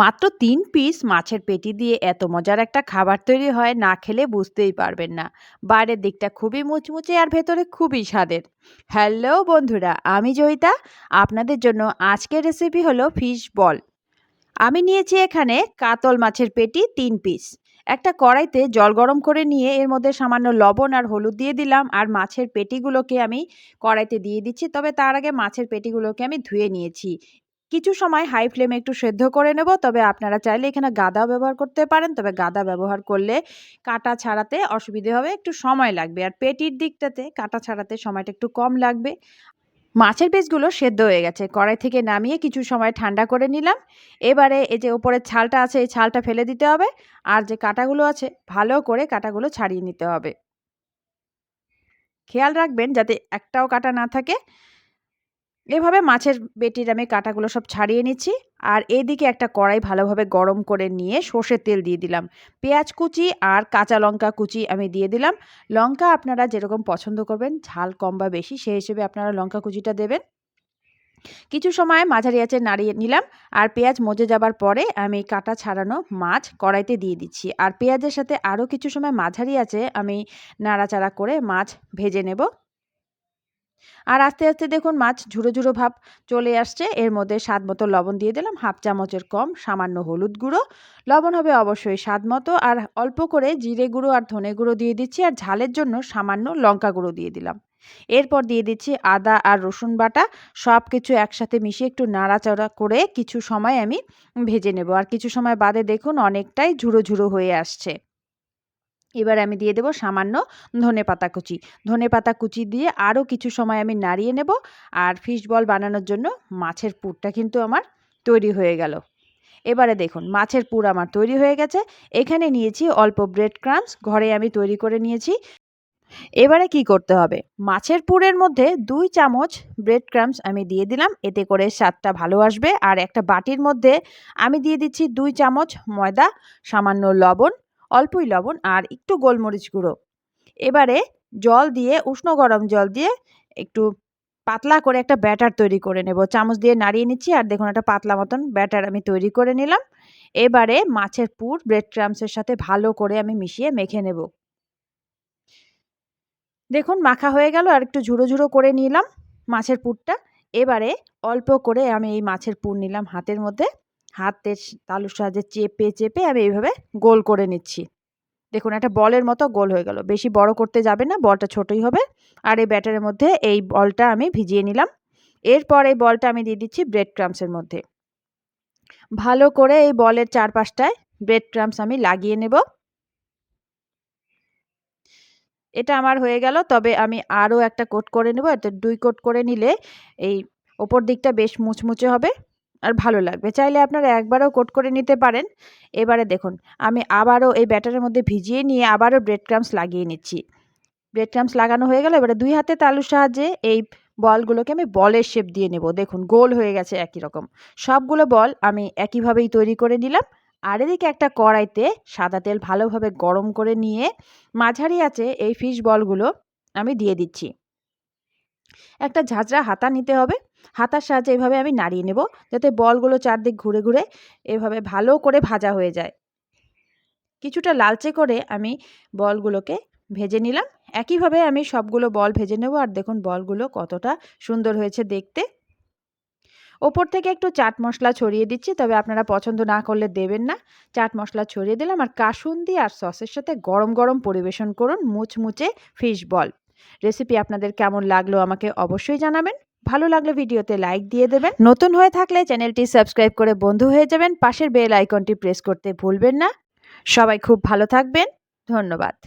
মাত্র তিন পিস মাছের পেটি দিয়ে এত মজার একটা খাবার তৈরি হয় না খেলে বুঝতেই পারবেন না। বাইরের দিকটা খুবই মুচমুচে আর ভেতরে খুবই স্বাদের। হ্যালো বন্ধুরা, আমি জয়িতা। আপনাদের জন্য আজকের রেসিপি হলো ফিশ বল আমি নিয়েছি এখানে কাতল মাছের পেটি তিন পিস একটা কড়াইতে জল গরম করে নিয়ে এর মধ্যে সামান্য লবণ আর হলুদ দিয়ে দিলাম আর মাছের পেটিগুলোকে আমি কড়াইতে দিয়ে দিচ্ছি। তবে তার আগে মাছের পেটিগুলোকে আমি ধুয়ে নিয়েছি। কিছু সময় হাই ফ্লেমে একটু সেদ্ধ করে নেব। তবে আপনারা চাইলে এখানে গাদাও ব্যবহার করতে পারেন। তবে গাদা ব্যবহার করলে কাটা ছাড়াতে অসুবিধে হবে, একটু সময় লাগবে। আর পেটির দিকটাতে কাটা ছাড়াতে সময়টা একটু কম লাগবে। মাছের পিসগুলো সেদ্ধ হয়ে গেছে। কড়াই থেকে নামিয়ে কিছু সময় ঠান্ডা করে নিলাম। এবারে এই যে ওপরের ছালটা আছে, এই ছালটা ফেলে দিতে হবে। আর যে কাটাগুলো আছে, ভালো করে কাটাগুলো ছাড়িয়ে নিতে হবে। খেয়াল রাখবেন যাতে একটাও কাটা না থাকে। এভাবে মাছের বেটির আমি কাটাগুলো সব ছাড়িয়ে নিচ্ছি। আর এদিকে একটা কড়াই ভালোভাবে গরম করে নিয়ে সর্ষের তেল দিয়ে দিলাম। পেঁয়াজ কুচি আর কাঁচা লঙ্কা কুচি আমি দিয়ে দিলাম। লঙ্কা আপনারা যেরকম পছন্দ করবেন, ঝাল কম বা বেশি, সেই হিসেবে আপনারা লঙ্কা কুচিটা দেবেন। কিছু সময় মাঝারি আছে নাড়িয়ে নিলাম। আর পেঁয়াজ মজে যাবার পরে আমি কাটা ছাড়ানো মাছ কড়াইতে দিয়ে দিচ্ছি। আর পেঁয়াজের সাথে আরও কিছু সময় মাঝারি আছে আমি নাড়াচাড়া করে মাছ ভেজে নেব। আর আস্তে আস্তে দেখুন মাছ ঝুড়ো ঝুড়ো ভাব চলে আসছে। এর মধ্যে স্বাদ মতো লবণ দিয়ে দিলাম হাফ চামচের কম, সামান্য হলুদ গুঁড়ো। লবণ হবে অবশ্যই স্বাদ মতো। আর অল্প করে জিরে গুঁড়ো আর ধনে গুঁড়ো দিয়ে দিচ্ছি আর ঝালের জন্য সামান্য লঙ্কা গুঁড়ো দিয়ে দিলাম। এরপর দিয়ে দিচ্ছি আদা আর রসুন বাটা। সব কিছু একসাথে মিশিয়ে একটু নাড়াচাড়া করে কিছু সময় আমি ভেজে নেব। আর কিছু সময় বাদে দেখুন অনেকটাই ঝুড়ো ঝুড়ো হয়ে আসছে। এবার আমি দিয়ে দেবো সামান্য ধনে পাতা কুচি। ধনে পাতা কুচি দিয়ে আরও কিছু সময় আমি নাড়িয়ে নেব আর ফিশ বল বানানোর জন্য মাছের পুরটা কিন্তু আমার তৈরি হয়ে গেল। এবারে দেখুন, মাছের পুর আমার তৈরি হয়ে গেছে। এখানে নিয়েছি অল্প ব্রেড ক্রামস ঘরে আমি তৈরি করে নিয়েছি। এবারে কি করতে হবে? মাছের পুরের মধ্যে দুই চামচ ব্রেড ক্রামস আমি দিয়ে দিলাম। এতে করে স্বাদটা ভালো আসবে। আর একটা বাটির মধ্যে আমি দিয়ে দিচ্ছি দুই চামচ ময়দা, সামান্য লবণ অল্পই লবণ আর একটু গোলমরিচ গুঁড়ো। এবারে জল দিয়ে, উষ্ণ গরম জল দিয়ে একটু পাতলা করে একটা ব্যাটার তৈরি করে নেব। চামচ দিয়ে নাড়িয়ে নিচ্ছি আর দেখুন একটা পাতলা মতন ব্যাটার আমি তৈরি করে নিলাম। এবারে মাছের পুর ব্রেড ক্রামসের সাথে ভালো করে আমি মিশিয়ে মেখে নেব। দেখুন মাখা হয়ে গেল আর একটু ঝুড়ো ঝুড়ো করে নিলাম মাছের পুরটা। এবারে অল্প করে আমি এই মাছের পুর নিলাম হাতের মধ্যে। হাতের তালুর সাহায্যে চেপে চেপে আমি এইভাবে গোল করে নিচ্ছি। দেখুন, একটা বলের মতো গোল হয়ে গেল। বেশি বড় করতে যাবে না, বলটা ছোটই হবে। আর এই ব্যাটারের মধ্যে এই বলটা আমি ভিজিয়ে নিলাম। এরপর এই বলটা আমি দিয়ে দিচ্ছি ব্রেড ক্রামসের মধ্যে। ভালো করে এই বলের চারপাশটায় ব্রেড ক্রামস আমি লাগিয়ে নেব। এটা আমার হয়ে গেল, তবে আমি আরও একটা কোট করে নেব। এতে দুই কোট করে নিলে এই ওপর দিকটা বেশ মুচমুচে হবে। আর ভালো লাগবে। চাইলে আপনারা একবারও কোট করে নিতে পারেন। এবারে দেখুন, আমি আবারও এই ব্যাটারের মধ্যে ভিজিয়ে নিয়ে আবারও ব্রেড ক্রামস লাগিয়ে নিচ্ছি। ব্রেড ক্রামস লাগানো হয়ে গেল, এবারে দুই হাতে তালুর সাহায্যে এই বলগুলোকে আমি বলের শেপ দিয়ে নেব। দেখুন, গোল হয়ে গেছে একই রকম। সবগুলো বল আমি একইভাবেই তৈরি করে নিলাম। আর এদিকে একটা কড়াইতে সাদা তেল ভালোভাবে গরম করে নিয়ে মাঝারি আছে এই ফিশ বলগুলো আমি দিয়ে দিচ্ছি। একটা ঝাঁঝরা হাতা নিতে হবে। হাতার সাহায্যে এভাবে আমি নাড়িয়ে নেব যাতে বলগুলো চারদিক ঘুরে ঘুরে এভাবে ভালো করে ভাজা হয়ে যায়। কিছুটা লালচে করে আমি বলগুলোকে ভেজে নিলাম। একইভাবে আমি সবগুলো বল ভেজে নেব আর দেখুন বলগুলো কতটা সুন্দর হয়েছে দেখতে। ওপর থেকে একটু চাট মশলা ছড়িয়ে দিচ্ছি, তবে আপনারা পছন্দ না করলে দেবেন না। চাট মশলা ছড়িয়ে দিলাম আর কাসুন্দি আর সসের সাথে গরম গরম পরিবেশন করুন মুচমুচে ফিশ বল। রেসিপি আপনাদের কেমন লাগল আমাকে অবশ্যই জানাবেন। ভালো লাগলে ভিডিওতে লাইক দিয়ে দেবেন। নতুন হয়ে থাকলে চ্যানেলটি সাবস্ক্রাইব করে বন্ধু হয়ে যাবেন। পাশের বেল আইকনটি প্রেস করতে ভুলবেন না। সবাই খুব ভালো থাকবেন। ধন্যবাদ।